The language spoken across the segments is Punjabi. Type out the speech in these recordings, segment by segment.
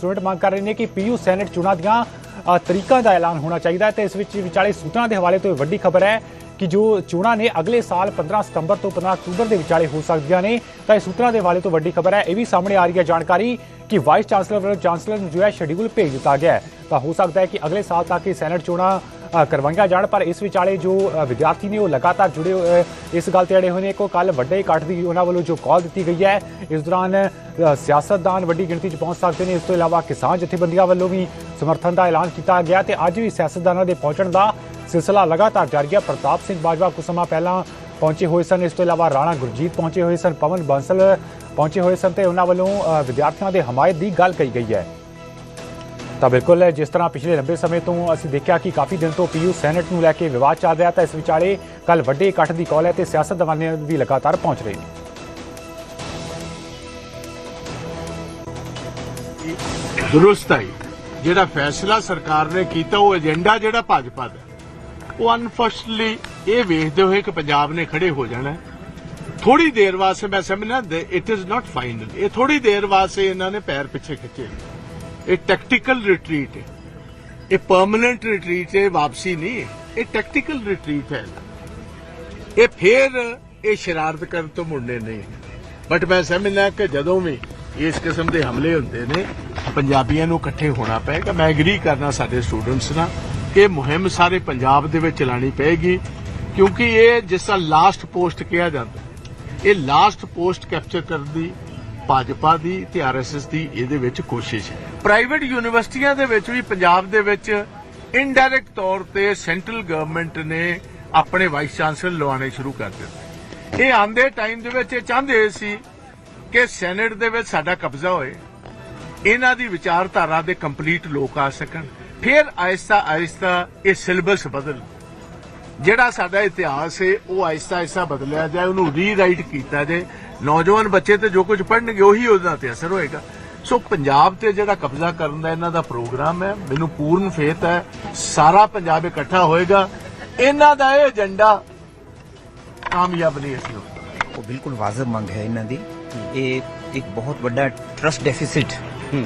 ਸਟੂਡੈਂਟ ਮੰਗ ਕਰ ਰਹੇ ਨੇ ਕਿ ਪੀਯੂ ਸੈਨੇਟ ਚੋਣਾਂ ਦੀਆਂ ਤਰੀਕਾਂ ਦਾ ਐਲਾਨ ਹੋਣਾ ਚਾਹੀਦਾ ਹੈ ਤੇ ਇਸ ਵਿੱਚ ਵਿਚਾਲੇ ਸੂਤਰਾਂ ਦੇ ਹਵਾਲੇ ਤੋਂ ਇਹ ਵੱਡੀ ਖਬਰ ਹੈ ਕਿ ਜੋ ਚੋਣਾਂ ਨੇ ਅਗਲੇ ਸਾਲ 15 ਸਤੰਬਰ ਤੋਂ 15 ਅਕਤੂਬਰ ਦੇ ਵਿਚਾਲੇ ਹੋ ਸਕਦੀਆਂ ਨੇ, ਤਾਂ ਇਹ ਸੂਤਰਾਂ ਦੇ ਹਵਾਲੇ ਤੋਂ ਵੱਡੀ ਖਬਰ ਹੈ। ਇਹ ਵੀ ਸਾਹਮਣੇ ਆ ਰਹੀ ਹੈ ਜਾਣਕਾਰੀ ਕਿ ਵਾਈਸ ਚਾਂਸਲਰ ਵੱਲੋਂ ਚਾਂਸਲਰ ਨੂੰ ਜੋ ਹੈ ਸ਼ਡਿਊਲ ਭੇਜ ਦਿੱਤਾ ਗਿਆ ਹੈ। ਤਾਂ ਹੋ ਸਕਦਾ ਹੈ ਕਿ ਅਗਲੇ ਸਾਲ ਤੱਕ ਇਹ ਸੈਨੇਟ ਚੋਣਾਂ ਕਰਵਾਈਆਂ ਜਾਣ, ਪਰ ਇਸ ਵਿਚਾਲੇ ਜੋ ਵਿਦਿਆਰਥੀ ਨੇ ਉਹ ਲਗਾਤਾਰ ਜੁੜੇ ਹੋਏ- ਇਸ ਗੱਲ ਤੇ ਅੜੇ ਹੋਏ ਨੇ ਕਿ ਕੱਲ ਵੱਡੇ ਇਕੱਠ ਦੀ ਉਹਨਾਂ ਵੱਲੋਂ ਜੋ ਕਾਲ ਦਿੱਤੀ ਗਈ ਹੈ, ਇਸ ਦੌਰਾਨ ਸਿਆਸਤਦਾਨ ਵੱਡੀ ਗਿਣਤੀ 'ਚ ਪਹੁੰਚ ਸਕਦੇ ਨੇ। ਇਸ ਤੋਂ ਇਲਾਵਾ ਕਿਸਾਨ ਜਥੇਬੰਦੀਆਂ ਵੱਲੋਂ ਵੀ ਸਮਰਥਨ ਦਾ ਐਲਾਨ ਕੀਤਾ ਗਿਆ ਤੇ ਅੱਜ ਵੀ ਸਿਆਸਤਦਾਨਾਂ ਦੇ ਪਹੁੰਚਣ ਦਾ ਸਿਲਸਿਲਾ ਲਗਾਤਾਰ ਜਾਰੀ ਹੈ। ਪ੍ਰਤਾਪ ਸਿੰਘ ਬਾਜਵਾ ਕੁਝ ਸਮਾਂ ਪਹਿਲਾਂ ਪਹੁੰਚੇ ਹੋਏ ਸਨ, ਇਸ ਤੋਂ ਇਲਾਵਾ ਰਾਣਾ ਗੁਰਜੀਤ ਪਹੁੰਚੇ ਹੋਏ ਸਨ, ਪਵਨ ਬਾਂਸਲ ਪਹੁੰਚੇ ਹੋਏ ਸਨ ਤੇ ਉਹਨਾਂ ਵੱਲੋਂ ਵਿਦਿਆਰਥੀਆਂ ਦੇ ਹਮਾਇਤ ਦੀ ਗੱਲ ਕਹੀ ਗਈ ਹੈ। ਤਾਂ ਬਿਲਕੁਲ, ਜਿਸ ਤਰ੍ਹਾਂ ਪਿਛਲੇ ਲੰਬੇ ਸਮੇਂ ਤੋਂ ਅਸੀਂ ਦੇਖਿਆ ਕਿ ਕਾਫੀ ਦਿਨ ਤੋਂ ਪੀਯੂ ਸੈਨੇਟ ਨੂੰ ਲੈ ਕੇ ਵਿਵਾਦ ਚੱਲ ਰਿਹਾ ਤਾਂ ਇਸ ਵਿਚਾਲੇ ਕੱਲ ਵੱਡੇ ਇਕੱਠ ਦੀ ਕਾਲ ਹੈ ਤੇ ਸਿਆਸਤਦਾਨਾਂ ਵੀ ਲਗਾਤਾਰ ਪਹੁੰਚ ਰਹੇ ਨੇ। ਦਰੁਸਤ ਹੈ, ਜਿਹੜਾ ਫੈਸਲਾ ਸਰਕਾਰ ਨੇ ਕੀਤਾ, ਉਹ ਏਜੰਡਾ ਜਿਹੜਾ ਭਾਜਪਾ ਦਾ ਉਹ ਅਨਫੋਰਚੂਨਟਲੀ ਇਹ ਵੇਖਦੇ ਹੋਏ ਕਿ ਪੰਜਾਬ ਨੇ ਖੜੇ ਹੋ ਜਾਣਾ ਥੋੜੀ ਦੇਰ ਵਾਸਤੇ ਮੈਂ ਸਮਝਣਾ ਇਟ ਇਜ਼ ਨਾਟ ਫਾਈਨਲ ਇਹ ਥੋੜੀ ਦੇਰ ਵਾਸਤੇ ਇਹਨਾਂ ਨੇ ਪੈਰ ਪਿੱਛੇ ਖਿੱਚੇ ਇਹ ਟੈਕਟੀਕਲ ਰਿਟਰੀਟ ਹੈ। ਇਹ ਪਰਮਨੈਂਟ ਰਿਟਰੀਟ ਹੈ ਵਾਪਸੀ ਨਹੀਂ ਹੈ। ਇਹ ਟੈਕਟੀਕਲ ਰਿਟਰੀਟ ਹੈ। ਇਹ ਫੇਰ ਇਹ ਸ਼ਰਾਰਤ ਕਰਨ ਤੋਂ ਮੁੜਨੇ ਨਹੀਂ। ਬਟ ਮੈਂ ਸਮਝਦਾ ਕਿ ਜਦੋਂ ਵੀ ਇਸ ਕਿਸਮ ਦੇ ਹਮਲੇ ਹੁੰਦੇ ਨੇ, ਪੰਜਾਬੀਆਂ ਨੂੰ ਇਕੱਠੇ ਹੋਣਾ ਪਏਗਾ। ਮੈਂ ਐਗਰੀ ਕਰਨਾ ਸਾਡੇ ਸਟੂਡੈਂਟਸ ਨਾਲ ਕਿ ਮੁਹਿੰਮ ਸਾਰੇ ਪੰਜਾਬ ਦੇ ਵਿੱਚ ਚਲਾਣੀ ਪਏਗੀ, ਕਿਉਂਕਿ ਇਹ ਜਿਸ ਤਰ੍ਹਾਂ ਲਾਸਟ ਪੋਸਟ ਕਿਹਾ ਜਾਂਦਾ, ਇਹ ਲਾਸਟ ਪੋਸਟ ਕੈਪਚਰ ਕਰਨ ਦੀ ਭਾਜਪਾ ਦੀ ਤੇ ਆਰਐਸਐਸ ਦੀ ਇਹਦੇ ਵਿੱਚ ਕੋਸ਼ਿਸ਼ ਹੈ। ਪ੍ਰਾਈਵੇਟ ਯੂਨੀਵਰਸਿਟੀਆਂ ਦੇ ਵਿੱਚ ਵੀ ਪੰਜਾਬ ਦੇ ਵਿੱਚ ਇਨਡਾਇਰੈਕਟ ਤੌਰ ਤੇ ਸੈਂਟਰਲ ਗਵਰਨਮੈਂਟ ਨੇ ਆਪਣੇ ਵਾਈਸ ਚਾਂਸਲਰ ਲਵਾਉਣੇ ਸ਼ੁਰੂ ਕਰ ਦਿੱਤੇ। ਇਹ ਆਂਦੇ ਟਾਈਮ ਦੇ ਵਿੱਚ ਇਹ ਚਾਹੁੰਦੇ ਸੀ ਕਿ ਸੈਨੇਟ ਦੇ ਵਿੱਚ ਸਾਡਾ ਕਬਜ਼ਾ ਹੋਏ। ਇਹਨਾਂ ਦੀ ਵਿਚਾਰਧਾਰਾ ਦੇ ਕੰਪਲੀਟ ਲੋਕ ਆ ਸਕਣ। ਫਿਰ ਆਹਿਸਤਾ ਆਹਿਸਤਾ ਇਹ ਸਿਲੇਬਸ ਬਦਲ। ਜਿਹੜਾ ਸਾਡਾ ਇਤਿਹਾਸ ਹੈ, ਉਹ ਆਹਿਸਤਾ ਆਹਿਸਤਾ ਬਦਲਿਆ ਜਾਏ, ਉਹਨੂੰ ਰੀਰਾਈਟ ਕੀਤਾ ਜਾਏ। ਨੌਜਵਾਨ ਬੱਚੇ ਤੇ ਜੋ ਕੁਝ ਪੜ੍ਹਨਗੇ ਉਹੀ ਉਹਦਾ ਤੇ ਅਸਰ ਹੋਏਗਾ। ਸੋ ਪੰਜਾਬ ਤੇ ਜਿਹੜਾ ਕਬਜ਼ਾ ਕਰਨ ਦਾ ਇਹਨਾਂ ਦਾ ਪ੍ਰੋਗਰਾਮ ਹੈ ਮੈਨੂੰ ਪੂਰਨ ਫੇਥ ਹੈ ਸਾਰਾ ਪੰਜਾਬ ਇਕੱਠਾ ਹੋਏਗਾ। ਇਹਨਾਂ ਦਾ ਇਹ ਏਜੰਡਾ ਕਾਮਯਾਬ ਨਹੀਂ ਅਸੀਂ ਉਹ ਬਿਲਕੁਲ ਵਾਜਬ ਮੰਗ ਹੈ ਇਹਨਾਂ ਦੀ ਇਹ ਇੱਕ ਬਹੁਤ ਵੱਡਾ ਟਰਸਟ ਡੈਫਿਸਿਟ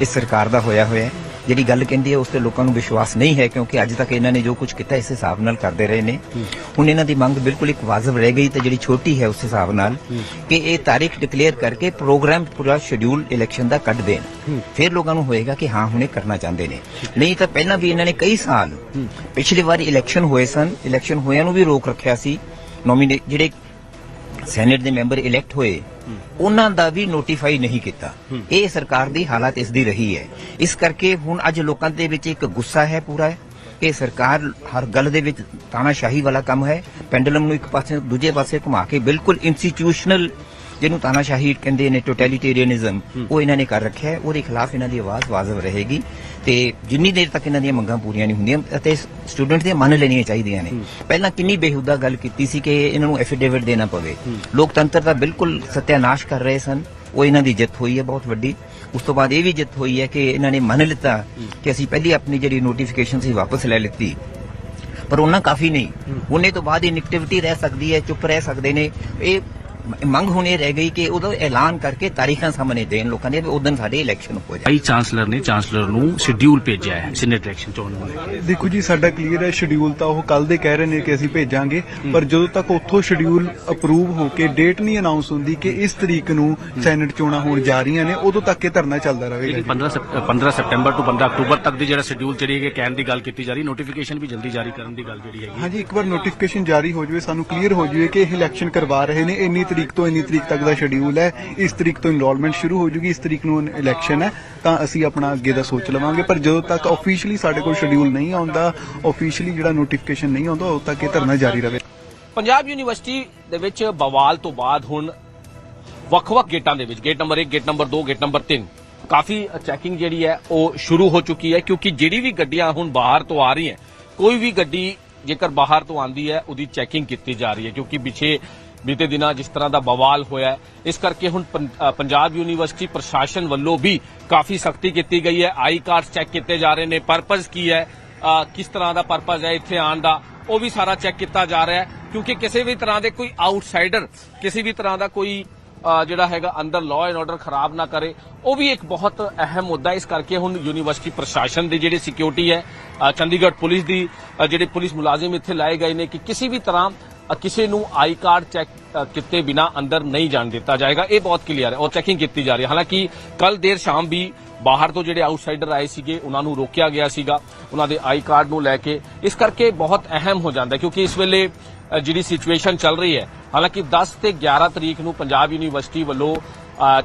ਇਸ ਸਰਕਾਰ ਦਾ ਹੋਇਆ ਹੋਇਆ ਹੈ। ਜਿਹੜੀ ਗੱਲ ਕਹਿੰਦੀ ਹੈ ਉਸ ਤੇ ਲੋਕਾਂ ਨੂੰ ਵਿਸ਼ਵਾਸ ਨਹੀਂ ਹੈ ਕਿਉਂਕਿ ਅੱਜ ਤੱਕ ਇਹਨਾਂ ਨੇ ਜੋ ਕੁਝ ਕੀਤਾ ਇਸ ਹਿਸਾਬ ਨਾਲ ਕਰਦੇ ਰਹੇ ਨੇ। ਹੁਣ ਇਹਨਾਂ ਦੀ ਮੰਗ ਬਿਲਕੁਲ ਇੱਕ ਵਾਜਬ ਰਹਿ ਗਈ ਤੇ ਜਿਹੜੀ ਛੋਟੀ ਹੈ ਉਸ ਹਿਸਾਬ ਨਾਲ ਕਿ ਇਹ ਤਾਰੀਖ ਡਿਕਲੇਅਰ ਕਰਕੇ ਪ੍ਰੋਗਰਾਮ ਪੂਰਾ ਸ਼ਡਿਊਲ ਇਲੈਕਸ਼ਨ ਦਾ ਕੱਢ ਦੇਣ। ਫਿਰ ਲੋਕਾਂ ਨੂੰ ਹੋਏਗਾ ਕਿ ਹਾਂ ਹੁਣੇ ਕਰਨਾ ਚਾਹੁੰਦੇ ਨੇ। ਨਹੀਂ ਤਾਂ ਪਹਿਲਾਂ ਵੀ ਇਹਨਾਂ ਨੇ ਕਈ ਸਾਲ ਪਿਛਲੀ ਵਾਰੀ ਇਲੈਕਸ਼ਨ ਹੋਏ ਸਨ। ਇਲੈਕਸ਼ਨ ਹੋਇਆਂ ਨੂੰ ਵੀ ਰੋਕ ਰੱਖਿਆ ਸੀ। ਨੋਮੀਨੇ ਜਿਹੜੇ ਸੈਨੇਟ ਦੇ ਮੈਂਬਰ ਇਲੈਕਟ ਹੋਏ ਉਹਨਾਂ ਦਾ ਵੀ ਨੋਟੀਫਾਈ ਨਹੀਂ ਕੀਤਾ। ਇਹ ਸਰਕਾਰ ਦੀ ਹਾਲਤ ਇਸ ਦੀ ਰਹੀ ਹੈ। ਇਸ ਕਰਕੇ ਹੁਣ ਅੱਜ ਲੋਕਾਂ ਦੇ ਵਿੱਚ ਇੱਕ ਗੁੱਸਾ ਹੈ ਪੂਰਾ। ਕਿ ਸਰਕਾਰ ਹਰ ਗੱਲ ਦੇ ਵਿੱਚ ਤਾਨਾਸ਼ਾਹੀ ਵਾਲਾ ਕੰਮ ਹੈ। ਪੈਂਡਲਮ ਨੂੰ ਇੱਕ ਪਾਸੇ ਦੂਜੇ ਪਾਸੇ ਘੁਮਾ ਕੇ ਬਿਲਕੁਲ ਇੰਸਟੀਟਿਊਸ਼ਨਲ ਜਿਹਨੂੰ ਤਾਨਾਸ਼ਾਹੀ ਕਹਿੰਦੇ ਨੇ ਟੋਟੈਲਿਟੇਰੀਅਨਿਜ਼ਮ ਉਹ ਇਹਨਾਂ ਨੇ ਕਰ ਰੱਖਿਆ ਹੈ। ਉਹਦੇ ਖਿਲਾਫ ਇਹਨਾਂ ਦੀ ਆਵਾਜ਼ ਵਾਜ਼ਬ ਰਹੇਗੀ। ਤੇ ਜਿੰਨੀ ਦੇਰ ਤੱਕ ਇਹਨਾਂ ਦੀਆਂ ਮੰਗਾਂ ਪੂਰੀਆਂ ਨਹੀਂ ਹੁੰਦੀਆਂ ਅਤੇ ਸਟੂਡੈਂਟ ਦੀਆਂ ਮੰਨ ਲੈਣੀਆਂ ਚਾਹੀਦੀਆਂ ਨੇ। ਪਹਿਲਾਂ ਕਿੰਨੀ ਬੇਹੁਦਾ ਗੱਲ ਕੀਤੀ ਸੀ ਕਿ ਇਹਨਾਂ ਨੂੰ ਐਫੀਡੇਵਿਟ ਦੇਣਾ ਪਵੇ। ਲੋਕਤੰਤਰ ਦਾ ਬਿਲਕੁਲ ਸਤਿਆਨਾਸ਼ ਕਰ ਰਹੇ ਸਨ। ਉਹ ਇਹਨਾਂ ਦੀ ਜਿੱਤ ਹੋਈ ਹੈ ਬਹੁਤ ਵੱਡੀ। ਉਸ ਤੋਂ ਬਾਅਦ ਇਹ ਵੀ ਜਿੱਤ ਹੋਈ ਹੈ ਕਿ ਇਹਨਾਂ ਨੇ ਮੰਨ ਲਿੱਤਾ ਕਿ ਅਸੀਂ ਪਹਿਲੀ ਆਪਣੀ ਜਿਹੜੀ ਨੋਟੀਫਿਕੇਸ਼ਨ ਸੀ ਵਾਪਸ ਲੈ ਲਿੱਤੀ। ਪਰ ਉਹਨਾਂ ਕਾਫੀ ਨਹੀਂ। ਉਹਨੇ ਤੋਂ ਬਾਅਦ ਇਨੈਕਟਿਵਿਟੀ ਰਹਿ ਸਕਦੀ ਹੈ ਚੁੱਪ ਰਹਿ ਸਕਦੇ ਨੇ। ਇਹ ਮੰਗ ਹੁਣੇ ਰਹਿ ਗਈ ਕਿ ਉਹਦਾ ਐਲਾਨ ਕਰਕੇ ਤਾਰੀਖਾਂ ਸਾਹਮਣੇ ਦੇਣ ਲੋਕਾਂ ਦੇ ਉਦੋਂ ਸਾਡੇ ਇਲੈਕਸ਼ਨ ਹੋ ਜਾਏ। ਵਾਈਸ ਚਾਂਸਲਰ ਨੇ ਚਾਂਸਲਰ ਨੂੰ ਸ਼ਡਿਊਲ ਭੇਜਿਆ ਹੈ ਸੀਨੇਟ ਇਲੈਕਸ਼ਨ ਚੋਣ ਨੂੰ ਲੈ ਕੇ ਦੇਖੋ ਜੀ ਸਾਡਾ ਕਲੀਅਰ ਹੈ ਸ਼ਡਿਊਲ ਤਾਂ ਉਹ ਕੱਲ ਦੇ ਕਹਿ ਰਹੇ ਨੇ ਕਿ ਅਸੀਂ ਭੇਜਾਂਗੇ ਪਰ ਜਦੋਂ ਤੱਕ ਉੱਥੋਂ ਸ਼ਡਿਊਲ ਅਪਰੂਵ ਹੋ ਕੇ ਡੇਟ ਨਹੀਂ ਅਨਾਉਂਸ ਹੁੰਦੀ ਕਿ ਇਸ ਤਰੀਕ ਨੂੰ ਸੈਨੇਟ ਚੋਣਾਂ ਹੋਣ ਜਾ ਰਹੀਆਂ ਨੇ ਉਦੋਂ ਤੱਕ ਇਹ ਧਰਨਾ ਚੱਲਦਾ ਰਹੇਗਾ ਲੇਕਿਨ ਜੀ। 15 ਸep- 15 ਸਤੰਬਰ ਤੋਂ 15 ਅਕਤੂਬਰ ਤੱਕ ਦੀ ਜਿਹੜਾ ਸ਼ਡਿਊਲ ਜਿਹੜੀ ਹੈ ਕਹਿਣ ਦੀ ਗੱਲ ਕੀਤੀ ਜਾ ਰਹੀ ਨੋਟੀਫਿਕੇਸ਼ਨ ਵੀ ਜਲਦੀ ਜਾਰੀ ਕਰਨ ਦੀ ਗੱਲ ਜਿਹੜੀ ਹੈਗੀ ਹਾਂਜੀ ਇੱਕ ਵਾਰ ਨੋਟੀਫਿਕੇਸ਼ਨ ਜਾਰੀ ਹੋ ਜਾਵੇ ਸਾਨੂੰ ਕਲੀਅਰ ਹੋ ਜਾਵੇ ਕਿ ਇਹ ਇਲੈਕਸ਼ਨ ਕਰਵਾ ਰਹੇ ਨੇ ਇੰਨੀ ਤਰੀਕ ਤੋਂ ਇੰਨੀ ਤਰੀਕ ਤੱਕ ਦਾ ਸ਼ਡਿਊਲ ਹੈ, ਇਸ ਤਰੀਕ ਤੋਂ ਇਨਰੋਲਮੈਂਟ ਸ਼ੁਰੂ ਹੋ ਜੂਗੀ, ਇਸ ਤਰੀਕ ਨੂੰ ਇਲੈਕਸ਼ਨ ਹੈ, ਤਾਂ ਅਸੀਂ ਆਪਣਾ ਅੱਗੇ ਦਾ ਸੋਚ ਲਵਾਂਗੇ। ਪਰ ਜਦੋਂ ਤੱਕ ਆਫੀਸ਼ੀਅਲੀ ਸਾਡੇ ਕੋਲ ਸ਼ਡਿਊਲ ਨਹੀਂ ਆਉਂਦਾ ਆਫੀਸ਼ੀਅਲੀ ਜਿਹੜਾ ਨੋਟੀਫਿਕੇਸ਼ਨ ਨਹੀਂ ਆਉਂਦਾ, ਉਦੋਂ ਤੱਕ ਇਹ ਧਰਨਾ ਜਾਰੀ ਰਹੇ। ਪੰਜਾਬ ਯੂਨੀਵਰਸਿਟੀ ਦੇ ਵਿੱਚ ਬਵਾਲ ਤੋਂ ਬਾਅਦ ਹੁਣ ਵੱਖ-ਵੱਖ ਗੇਟਾਂ ਦੇ ਵਿੱਚ, gate number 1 gate number 2 gate number 3 ਕਾਫੀ ਚੈਕਿੰਗ ਜਿਹੜੀ ਹੈ, ਉਹ ਸ਼ੁਰੂ ਹੋ ਚੁੱਕੀ ਹੈ, ਕਿਉਂਕਿ ਜਿਹੜੀ ਵੀ ਗੱਡੀਆਂ ਹੁਣ ਬਾਹਰ ਤੋਂ ਆ ਰਹੀਆਂ, ਕੋਈ ਵੀ ਗੱਡੀ ਜੇਕਰ ਬਾਹਰ ਤੋਂ ਆਂਦੀ ਹੈ, ਉਹਦੀ ਚੈਕਿੰਗ ਕੀਤੀ ਜਾ ਰਹੀ ਹੈ, ਕਿਉਂਕਿ ਪਿਛੇ ਬੀਤੇ ਦਿਨਾਂ ਜਿਸ ਤਰ੍ਹਾਂ ਦਾ ਬਵਾਲ ਹੋਇਆ ਇਸ ਕਰਕੇ ਹੁਣ ਪੰਜਾਬ ਯੂਨੀਵਰਸਿਟੀ ਪ੍ਰਸ਼ਾਸਨ ਵੱਲੋਂ ਵੀ ਕਾਫੀ ਸਖਤੀ ਕੀਤੀ ਗਈ ਹੈ। ਆਈ ਕਾਰਡ ਚੈੱਕ ਕੀਤੇ ਜਾ ਰਹੇ ਨੇ। ਪਰਪਸ ਕੀ ਹੈ? ਕਿਸ ਤਰ੍ਹਾਂ ਦਾ ਪਰਪਸ ਹੈ ਇੱਥੇ ਆਉਣ ਦਾ? ਉਹ ਵੀ ਸਾਰਾ ਚੈੱਕ ਕੀਤਾ ਜਾ ਰਿਹਾ ਹੈ, ਕਿਉਂਕਿ ਕਿਸੇ ਵੀ ਤਰ੍ਹਾਂ ਦੇ ਕੋਈ ਆਊਟਸਾਈਡਰ, ਕਿਸੇ ਵੀ ਤਰ੍ਹਾਂ ਦਾ ਕੋਈ ਜਿਹੜਾ ਹੈਗਾ ਅੰਦਰ ਲਾਅ ਐਂਡ ਆਰਡਰ ਖਰਾਬ ਨਾ ਕਰੇ, ਉਹ ਵੀ ਇੱਕ ਬਹੁਤ ਅਹਿਮ ਮੁੱਦਾ ਇਸ ਕਰਕੇ ਹੁਣ ਯੂਨੀਵਰਸਿਟੀ ਪ੍ਰਸ਼ਾਸਨ ਦੀ ਜਿਹੜੀ ਸਿਕਿਉਰਿਟੀ ਹੈ ਚੰਡੀਗੜ੍ਹ ਪੁਲਿਸ ਦੀ ਜਿਹੜੇ ਪੁਲਿਸ ਮੁਲਾਜ਼ਮ ਇੱਥੇ ਲਾਏ ਗਏ ਨੇ ਕਿ ਕਿਸੇ ਵੀ ਤਰ੍ਹਾਂ ਕਿਸੇ ਨੂੰ ਆਈ ਕਾਰਡ ਚੈੱਕ ਕਿਤੇ ਕੀਤੇ ਬਿਨਾ ਅੰਦਰ ਨਹੀਂ ਜਾਣ ਦਿੱਤਾ ਜਾਏਗਾ। ਇਹ ਬਹੁਤ ਕਲੀਅਰ ਹੈ ਔਰ ਚੈਕਿੰਗ ਕੀਤੀ ਜਾ ਰਹੀ ਹੈ। ਹਾਲਾਂਕਿ ਕੱਲ ਦੇਰ ਸ਼ਾਮ ਵੀ ਬਾਹਰ ਤੋਂ ਜਿਹੜੇ ਆਊਟਸਾਈਡਰ ਆਏ ਸੀਗੇ, ਉਹਨਾਂ ਨੂੰ ਰੋਕਿਆ ਗਿਆ ਸੀਗਾ। ਉਹਨਾਂ ਦੇ ਆਈ ਕਾਰਡ ਨੂੰ ਲੈ ਕੇ ਇਸ ਕਰਕੇ ਬਹੁਤ ਅਹਿਮ ਹੋ ਜਾਂਦਾ ਕਿਉਂਕਿ ਇਸ ਵੇਲੇ ਜਿਹੜੀ ਸਿਚੁਏਸ਼ਨ ਚੱਲ ਰਹੀ ਹੈ, ਹਾਲਾਂਕਿ 10 ਤੇ 11 ਤਰੀਕ ਨੂੰ ਪੰਜਾਬ ਯੂਨੀਵਰਸਿਟੀ ਵੱਲੋਂ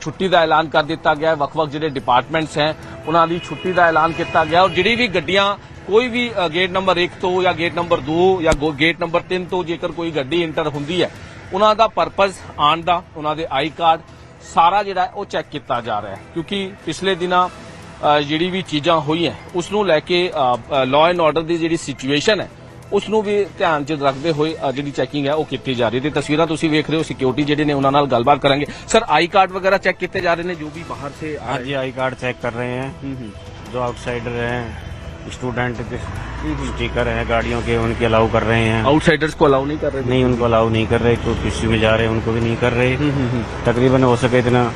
ਛੁੱਟੀ ਦਾ ਐਲਾਨ ਕਰ ਦਿੱਤਾ ਗਿਆ ਹੈ। ਵੱਖ-ਵੱਖ ਜਿਹੜੇ ਡਿਪਾਰਟਮੈਂਟਸ ਹੈ, ਉਹਨਾਂ ਦੀ ਛੁੱਟੀ ਦਾ ਐਲਾਨ ਕੀਤਾ ਗਿਆ ਔਰ ਜਿਹੜੀ ਵੀ ਗੱਡੀਆਂ ਕੋਈ ਵੀ ਅ, ਗੇਟ ਨੰਬਰ 1 ਤੋਂ ਜਾਂ ਗੇਟ ਨੰਬਰ 2 ਜਾਂ ਗੋ- ਗੇਟ ਨੰਬਰ 3 ਤੋਂ ਜੇਕਰ ਕੋਈ ਗੱਡੀ ਇੰਟਰ ਹੁੰਦੀ ਹੈ ਉਹਨਾਂ ਦਾ ਪਰਪਸ ਆਉਣ ਦਾ ਉਹਨਾਂ ਦੇ ਆਈ ਕਾਰਡ ਸਾਰਾ ਜਿਹੜਾ ਹੈ ਉਹ ਚੈੱਕ ਕੀਤਾ ਜਾ ਰਿਹਾ ਹੈ ਕਿਉਂਕਿ ਪਿਛਲੇ ਦਿਨਾਂ ਅ, ਜਿਹੜੀ ਵੀ ਚੀਜ਼ਾਂ ਹੋਈਆਂ ਉਸ ਨੂੰ ਲੈ ਕੇ ਲਾਅ ਐਂਡ ਆਰਡਰ ਦੀ ਜਿਹੜੀ ਸਿਚੁਏਸ਼ਨ ਹੈ ਉਸ ਨੂੰ ਵੀ ਧਿਆਨ 'ਚ ਰੱਖਦੇ ਹੋਏ ਅ, ਜਿਹੜੀ ਚੈਕਿੰਗ ਹੈ ਉਹ ਕੀਤੀ ਜਾ ਰਹੀ ਹੈ ਤੇ ਤਸਵੀਰਾਂ ਤੁਸੀਂ ਵੇਖ ਰਹੇ ਹੋ ਸਿਕਿਉਰਿਟੀ ਜਿਹੜੇ ਨੇ ਉਹਨਾਂ ਨਾਲ ਗੱਲਬਾਤ ਕਰਾਂਗੇ ਸਰ ਆਈ ਕਾਰਡ ਵਗੈਰਾ ਚੈੱਕ ਕੀਤੇ ਜਾ ਰਹੇ ਨੇ ਜੋ ਵੀ ਬਾਹਰ ਸੇ ਆ हाँ जी आई कार्ड चेक कर रहे हैं हम्म, हम्म। जो आउटसाइडर हैं स्टूडेंट के स्टिकर हैं गाड़ियों के उनके अलाउ कर रहे हैं। आउटसाइडर्स को अलाउ नहीं कर रहे? नहीं उनको अलाउ नहीं कर रहे तो किसी में जा रहे हैं उनको भी नहीं कर रहे। हम्म, तकरीबन हो सके इतना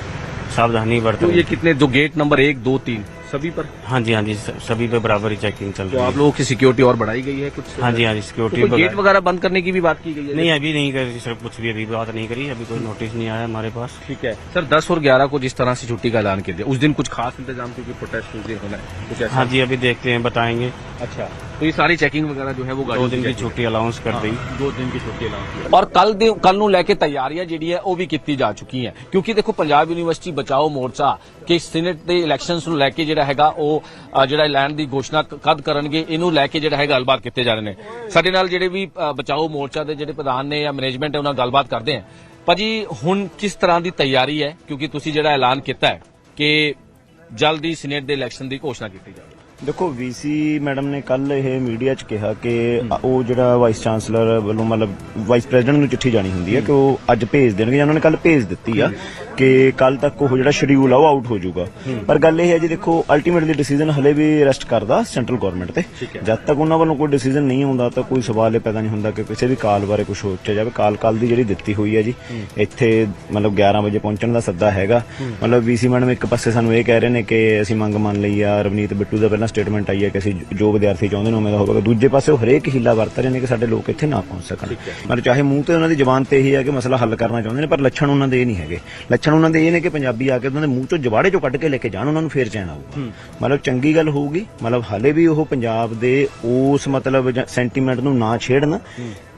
सावधानी तो ये कितने जो गेट नंबर एक दो तीन। सभी पर? हाँ जी हाँ जी सभी पे बराबर ही चेकिंग चल तो है आप लोगों की सिक्योरिटी और बढ़ाई गई है कुछ? हाँ जी हाँ जी सिक्योरिटी तो गेट वगैरह- बंद करने की भी बात की गई है? नहीं अभी नहीं करी सर कुछ भी अभी बात नहीं करी अभी कोई नोटिस नहीं आया हमारे पास। ठीक है। सर 10 और 11 को जिस तरह से छुट्टी का ऐलान किया उस दिन कुछ खास इंतज़ाम क्योंकि प्रोटेस्ट उस दिन होना है हाँ जी अभी देखते हैं बताएँगे। अच्छा। तो ये सारी चेकिंग वगैरह जो है वो दो गाड़ियों दिन की checking छुट्टी अलाउंस कर दी ਹਾਂ, ਦੋ ਦਿਨ ਦੀ ਛੁੱਟੀ ਐਲਾਨ ਕੀਤੀ ਔਰ ਕੱਲ ਦੇ ਕੱਲ ਨੂੰ ਲੈ ਕੇ ਤਿਆਰੀਆਂ ਜਿਹੜੀ ਹੈ ਉਹ ਵੀ ਕੀਤੀ ਜਾ ਚੁੱਕੀ ਹੈ ਕਿਉਂਕਿ ਦੇਖੋ ਪੰਜਾਬ ਯੂਨੀਵਰਸਿਟੀ ਬਚਾਓ ਮੋਰਚਾ ਕਿ ਸੀਨੇਟ ਦੇ ਇਲੈਕਸ਼ਨਸ ਨੂੰ ਲੈ ਕੇ ਜਿਹੜਾ ਹੈਗਾ ਉਹ ਅ, ਜਿਹੜਾ ਐਲਾਨ ਦੀ ਘੋਸ਼ਣਾ ਕ- ਕਦ ਕਰਨਗੇ ਇਹਨੂੰ ਲੈ ਕੇ ਜਿਹੜਾ ਹੈ ਗੱਲਬਾਤ ਕੀਤੇ ਜਾ ਰਹੇ ਨੇ ਸਾਡੇ ਨਾਲ ਜਿਹੜੇ ਵੀ ਅ, ਬਚਾਓ ਮੋਰਚਾ ਦੇ ਜਿਹੜੇ ਪ੍ਰਧਾਨ ਨੇ ਜਾਂ ਮੈਨੇਜਮੈਂਟ ਹੈ ਉਹਨਾਂ ਨਾਲ ਗੱਲਬਾਤ ਕਰਦੇ ਹਾਂ ਭਾਜੀ ਹੁਣ ਕਿਸ ਤਰ੍ਹਾਂ ਦੀ ਤਿਆਰੀ ਹੈ ਕਿਉਂਕਿ ਤੁਸੀਂ ਜਿਹੜਾ ਐਲਾਨ ਕੀਤਾ ਹੈ ਕਿ ਜਲਦੀ ਸੀਨੇਟ ਦੇ ਇਲੈਕਸ਼ਨ ਦੀ ਘੋਸ਼ਣਾ ਕੀਤੀ ਜਾਵੇ ਦੇਖੋ ਵੀਸੀ ਮੈਡਮ ਨੇ ਕੱਲ ਇਹ ਮੀਡੀਆ 'ਚ ਕਿਹਾ ਕਿ ਉਹ ਜਿਹੜਾ ਵਾਈਸ ਚਾਂਸਲਰ ਵੱਲੋਂ ਮਤਲਬ ਵਾਈਸ ਪ੍ਰੈਜ਼ੀਡੈਂਟ ਨੂੰ ਚਿੱਠੀ ਜਾਣੀ ਹੁੰਦੀ ਹੈ ਕਿ ਉਹ ਅੱਜ ਭੇਜ ਦੇਣਗੇ ਜਾਂ ਉਹਨਾਂ ਨੇ ਕੱਲ ਭੇਜ ਦਿੱਤੀ ਆ ਕਿ ਕੱਲ ਤੱਕ ਉਹ ਜਿਹੜਾ ਸ਼ਡਿਊਲ ਆ ਉਹ ਆਊਟ ਹੋ ਜਾਊਗਾ। ਪਰ ਗੱਲ ਇਹ ਹੈ ਜੀ ਦੇਖੋ ਅਲਟੀਮੇਟਲੀ ਡਿਸੀਜਨ ਹਲੇ ਵੀ ਰੈਸਟ ਕਰਦਾ ਸੈਂਟਰਲ ਗਵਰਨਮੈਂਟ ਤੇ। ਜਦ ਤੱਕ ਉਹਨਾਂ ਵੱਲੋਂ ਕੋਈ ਡਿਸੀਜਨ ਨਹੀਂ ਆਉਂਦਾ ਤਾਂ ਕੋਈ ਸਵਾਲ ਇਹ ਪੈਦਾ ਨਹੀਂ ਹੁੰਦਾ ਕਿ ਕਿਸੇ ਵੀ ਕਾਲ ਬਾਰੇ ਕੁਝ ਸੋਚਿਆ ਜਾਵੇ। ਕਾਲ ਕੱਲ ਦੀ ਜਿਹੜੀ ਦਿੱਤੀ ਹੋਈ ਹੈ ਜੀ ਇੱਥੇ ਮਤਲਬ 11 ਵਜੇ ਪਹੁੰਚਣ ਦਾ ਸੱਦਾ ਹੈਗਾ। ਮਤਲਬ ਵੀਸੀ ਮੈਡਮ ਇੱਕ ਪਾਸੇ ਸਾਨੂੰ ਇਹ ਕਹਿ ਰਹੇ ਨੇ ਕਿ ਅਸੀਂ ਮੰਗ ਮੰਨ ਲਈ ਆ ਰਵਨੀਤ ਬਿੱਟੂ ਦਾ ਪਹਿਲਾਂ ਸਟੇਟਮੈਂਟ ਆਈ ਹੈ ਕਿ ਅਸੀਂ ਜੋ ਵਿਦਿਆਰਥੀ ਚਾਹੁੰਦੇ ਨੇ ਉਵੇਂ ਦਾ ਹੋਵੇਗਾ ਦੂਜੇ ਪਾਸੇ ਉਹ ਹਰੇਕ ਹੀਲਾ ਵਰਤ ਰਹੇ ਨੇ ਕਿ ਸਾਡੇ ਲੋਕ ਇੱਥੇ ਨਾ ਪਹੁੰਚ ਸਕਣ। ਮਤਲਬ ਚਾਹੇ ਮੂੰਹ ਤੇ ਉਹਨਾਂ ਦੀ ਜ਼ਬਾਨ ਤੇ ਇਹੀ ਹੈ ਕਿ ਮਸਲਾ ਹੱਲ ਕਰਨਾ ਚਾਹੁੰਦੇ ਨੇ ਪਰ ਲੱਛਣ ਉਹਨਾਂ ਦੇ ਇਹ ਨਹੀਂ ਹੈਗੇ। ਲੱਛਣ ਉਹਨਾਂ ਦੇ ਇਹ ਨੇ ਕਿ ਪੰਜਾਬੀ ਆ ਕੇ ਉਹਨਾਂ ਦੇ ਮੂੰਹ ਚੋਂ ਜਵਾੜੇ ਚੋਂ ਕੱਢ ਕੇ ਲੈ ਕੇ ਜਾਣ ਉਹਨਾਂ ਨੂੰ ਫੇਰ ਚੈਨ ਆਊਗਾ। ਮਤਲਬ ਚੰਗੀ ਗੱਲ ਹੋਊਗੀ ਮਤਲਬ ਹਲੇ ਵੀ ਉਹ ਪੰਜਾਬ ਦੇ ਉਸ ਮਤਲਬ ਸੈਂਟੀਮੈਂਟ ਨੂੰ ਨਾ ਛੇੜਨ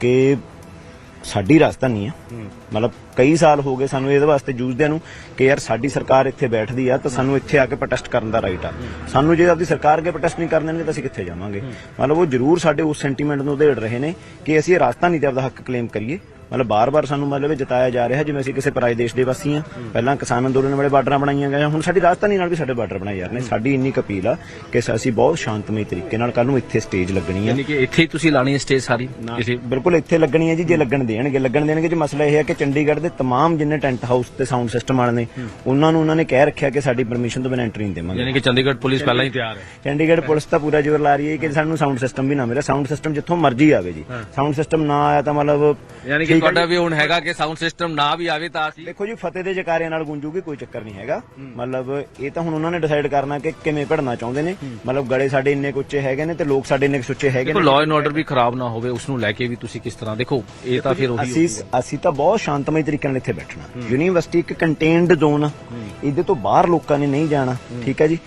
ਕਿ ਸਾਡੀ ਰਾਜਧਾਨੀ ਆ। ਮਤਲਬ ਕਈ ਸਾਲ ਹੋ ਗਏ ਸਾਨੂੰ ਇਹਦੇ ਵਾਸਤੇ ਜੂਝਦਿਆਂ ਨੂੰ ਕਿ ਯਾਰ ਸਾਡੀ ਸਰਕਾਰ ਇੱਥੇ ਬੈਠਦੀ ਆ ਤਾਂ ਸਾਨੂੰ ਇੱਥੇ ਆ ਕੇ ਪ੍ਰੋਟੈਸਟ ਕਰਨ ਦਾ ਰਾਈਟ ਆ। ਸਾਨੂੰ ਜੇ ਆਪਦੀ ਸਰਕਾਰ ਅੱਗੇ ਪ੍ਰੋਟੈਸਟ ਨਹੀਂ ਕਰਨ ਦੇਣਗੇ ਤਾਂ ਅਸੀਂ ਕਿੱਥੇ ਜਾਵਾਂਗੇ? ਮਤਲਬ ਉਹ ਜ਼ਰੂਰ ਸਾਡੇ ਉਸ ਸੈਂਟੀਮੈਂਟ ਨੂੰ ਉਧੇੜ ਰਹੇ ਨੇ ਕਿ ਅਸੀਂ ਇਹ ਰਾਜਧਾਨੀ ਤੇ ਆਪਦਾ ਹੱਕ ਕਲੇਮ ਕਰੀਏ। ਮਤਲਬ ਬਾਰ-ਬਾਰ ਸਾਨੂੰ ਮਤਲਬ ਇਹ ਜਤਾਇਆ ਜਾ ਰਿਹਾ ਜਿਵੇਂ ਅਸੀਂ ਕਿਸੇ ਪਰਾਏ ਦੇਸ਼ ਦੇ ਵਾਸੀ ਆ ਪਹਿਲਾਂ ਕਿਸਾਨ ਅੰਦੋਲਨ ਵੇਲੇ ਬਾਰਡਰਾਂ ਬਣਾਈਆਂ ਗਈਆਂ ਹੁਣ ਸਾਡੀ ਰਾਜਧਾਨੀ ਨਾਲ ਵੀ ਸਾਡੇ ਬਾਰਡਰ ਬਣਾਏ ਜਾ ਰਹੇ ਨੇ ਸਾਡੀ ਇੰਨੀ ਕੁ ਅਪੀਲ ਆ ਕਿ ਅਸੀਂ ਬਹੁਤ ਸ਼ਾਂਤਮਈ ਤਰੀਕੇ ਨਾਲ ਕੱਲ ਨੂੰ ਇੱਥੇ ਸਟੇਜ ਲੱਗਣੀ ਆ ਯਾਨੀ ਕਿ ਇੱਥੇ ਹੀ ਤੁਸੀਂ ਲਾਣੀ ਹੈ ਸਟੇਜ ਸਾਰੀ ਕਿਸੇ ਬਿਲਕੁਲ ਇੱਥੇ ਲੱਗਣੀ ਹੈ ਜੀ ਜੇ ਲੱਗਣ ਦੇਣਗੇ ਲੱਗਣ ਦੇਣਗੇ ਜੀ ਮਸਲਾ ਇਹ ਹੈ ਕਿ ਚੰਡੀਗੜ੍ਹ ਦੇ तमाम ਜਿੰਨੇ ਟੈਂਟ ਹਾਊਸ ਤੇ ਸਾਊਂਡ ਸਿਸਟਮ ਵਾਲੇ ਨੇ ਉਹਨਾਂ ਨੂੰ ਉਹਨਾਂ ਨੇ ਕਹਿ ਰੱਖਿਆ ਕਿ ਸਾਡੀ ਪਰਮਿਸ਼ਨ ਤੋਂ ਬਿਨਾਂ ਐਂਟਰੀ ਨਹੀਂ ਦੇਵਾਂਗੇ ਯਾਨੀ ਕਿ ਚੰਡੀਗੜ੍ਹ ਪੁਲਿਸ ਪਹਿਲਾਂ ਹੀ ਤਿਆਰ ਹੈ ਚੰਡੀਗੜ੍ਹ ਪੁਲਿਸ ਤਾਂ ਪੂਰਾ ਜ਼ੋਰ ਲਾ ਰਹੀ ਹੈ ਕਿ ਸਾਨੂੰ ਸਾਊਂਡ ਸਿਸਟਮ ਵੀ ਨਾ ਮਿਲੇ ਸਾਊਂਡ ਸਿਸਟਮ ਜਿੱਥੋਂ ਮਰਜ਼ੀ ਆਵੇ ਜੀ ਸਾਊਂਡ ਸਿਸਟਮ ਨਾ ਆਇਆ ਤਾਂ ਮਤਲਬ ਯਾਨੀ ਕਿ ਠੀਕ ਹੈ ਤੁਹਾਡਾ। ਵੀ ਹੁਣ ਹੈਗਾ ਕਿ ਸਾਊਂਡ ਸਿਸਟਮ ਨਾ ਵੀ ਆਵੇ ਤਾਂ ਅਸੀਂ ਦੇਖੋ ਜੀ ਫਤਿਹ ਦੇ ਜਕਾਰਿਆਂ ਨਾਲ ਗੂੰਜੂਗੀ ਕੋਈ ਚੱਕਰ ਨਹੀਂ ਹੈਗਾ। ਮਤਲਬ ਇਹ ਤਾਂ ਹੁਣ ਉਹਨਾਂ ਨੇ ਡਿਸਾਈਡ ਕਰਨਾ ਕਿ ਕਿਵੇਂ ਭੜਨਾ ਚਾਹੁੰਦੇ ਨੇ। ਮਤਲਬ ਗਲੇ ਸਾਡੇ ਇੰਨੇ ਕੁ ਉੱਚੇ ਹੈਗੇ ਨੇ ਤੇ ਲੋਕ ਸਾਡੇ ਇੰਨੇ ਸੁੱਚੇ ਹੈਗੇ ਦੇਖੋ ਨੇ। ਲਾਅ ਐਂਡ ਆਰਡਰ ਵੀ ਖਰਾਬ ਨਾ ਹੋਵੇ ਉਸ ਨੂੰ ਲੈ ਕੇ ਵੀ ਤੁਸੀਂ ਕਿਸ ਤਰ੍ਹਾਂ ਦੇਖੋ ਇਹ ਤਾਂ ਫਿਰ ਉਹੀ ਅਸੀਂ ਅਸੀਂ ਤਾਂ ਬਹੁਤ ਸ਼ਾਂਤਮਈ ਤਰੀਕੇ ਨਾਲ ਇੱਥੇ ਬੈਠਣਾ। ਯੂਨੀਵਰਸਿਟੀ ਇੱਕ ਕੰਟੇਨਡ ਜ਼ੋਨ ਆ। ਇਹਦੇ ਤੋਂ ਬਾਹਰ ਲੋਕਾਂ ਨੇ ਨਹੀਂ ਜਾਣਾ। ਠੀਕ ਹੈ ਜੀ?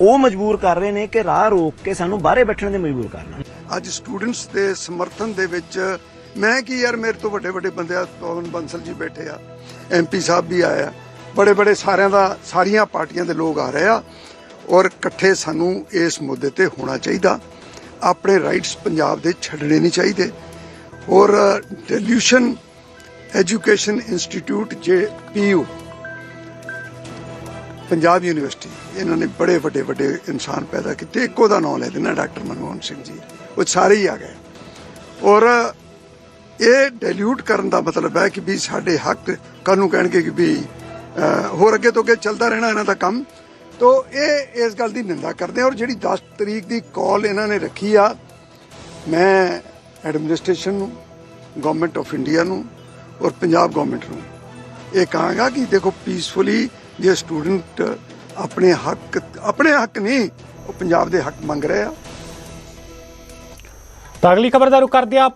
ਉਹ ਮਜਬੂਰ ਕਰ ਰਹੇ ਨੇ ਕਿ ਰਾਹ ਰੋਕ ਕੇ ਸਾਨੂੰ ਬਾਹਰੇ ਬੈਠਣ ਦੇ ਮਜਬੂਰ ਕਰਨਾ। ਅੱਜ ਸਟੂਡੈਂਟਸ ਦੇ ਸਮਰਥਨ ਦੇ ਵਿੱਚ ਮੈਂ ਕੀ ਯਾਰ, ਮੇਰੇ ਤੋਂ ਵੱਡੇ ਵੱਡੇ ਬੰਦੇ ਆ ਪਵਨ ਬੰਸਲ ਜੀ ਬੈਠੇ ਆ ਐਮਪੀ ਸਾਹਿਬ ਵੀ ਆਏ ਆ। ਬੜੇ ਬੜੇ ਸਾਰਿਆਂ ਦਾ, ਸਾਰੀਆਂ ਪਾਰਟੀਆਂ ਦੇ ਲੋਕ ਆ ਰਹੇ ਆ ਔਰ ਇਕੱਠੇ ਸਾਨੂੰ ਇਸ ਮੁੱਦੇ ਤੇ ਹੋਣਾ ਚਾਹੀਦਾ। ਆਪਣੇ ਰਾਈਟਸ ਪੰਜਾਬ ਦੇ ਛੱਡਣੇ ਨਹੀਂ ਚਾਹੀਦੇ। ਔਰ ਡਿਲੂਸ਼ਨ ਐਜੂਕੇਸ਼ਨ ਇੰਸਟੀਚਿਊਟ ਜੇ ਪੀਯੂ, ਪੰਜਾਬ ਯੂਨੀਵਰਸਿਟੀ ਇਹਨਾਂ ਨੇ ਬੜੇ ਵੱਡੇ ਵੱਡੇ ਇਨਸਾਨ ਪੈਦਾ ਕੀਤੇ। ਇੱਕੋ ਦਾ ਨਾਮ ਲੈ ਦੇਣਾ, ਡਾਕਟਰ ਮਨਮੋਹਨ ਸਿੰਘ ਜੀ। ਉਹ ਸਾਰੇ ਹੀ ਆ ਗਏ। ਔਰ ਇਹ ਡਿਲੂਟ ਕਰਨ ਦਾ ਮਤਲਬ ਹੈ ਕਿ ਵੀ ਸਾਡੇ ਹੱਕ ਕਾਨੂੰ ਕਹਿਣਗੇ ਕਿ ਵੀ ਹੋਰ ਅੱਗੇ ਤੋਂ ਅੱਗੇ ਚੱਲਦਾ ਰਹਿਣਾ ਇਹਨਾਂ ਦਾ ਕੰਮ। ਤੋ ਇਹ, ਇਸ ਗੱਲ ਦੀ ਨਿੰਦਾ ਕਰਦੇ ਆ ਔਰ ਜਿਹੜੀ 10 ਤਰੀਕ ਦੀ ਕਾਲ ਇਹਨਾਂ ਨੇ ਰੱਖੀ ਆ, ਮੈਂ ਐਡਮਿਨਿਸਟ੍ਰੇਸ਼ਨ ਨੂੰ ਗਵਰਨਮੈਂਟ ਆਫ ਇੰਡੀਆ ਨੂੰ ਔਰ ਪੰਜਾਬ ਗਵਰਨਮੈਂਟ ਨੂੰ ਇਹ ਕਹਾਂਗਾ ਕਿ ਦੇਖੋ ਪੀਸਫੁਲੀ ਜੇ ਸਟੂਡੈਂਟ ਆਪਣੇ ਹੱਕ ਆਪਣੇ ਹੱਕ ਨਹੀਂ, ਉਹ ਪੰਜਾਬ ਦੇ ਹੱਕ ਮੰਗ ਰਹੇ ਆ। ਤਾਂ ਅਗਲੀ ਖਬਰ ਦਾ ਰੁਖ ਕਰਦੇ ਹਾਂ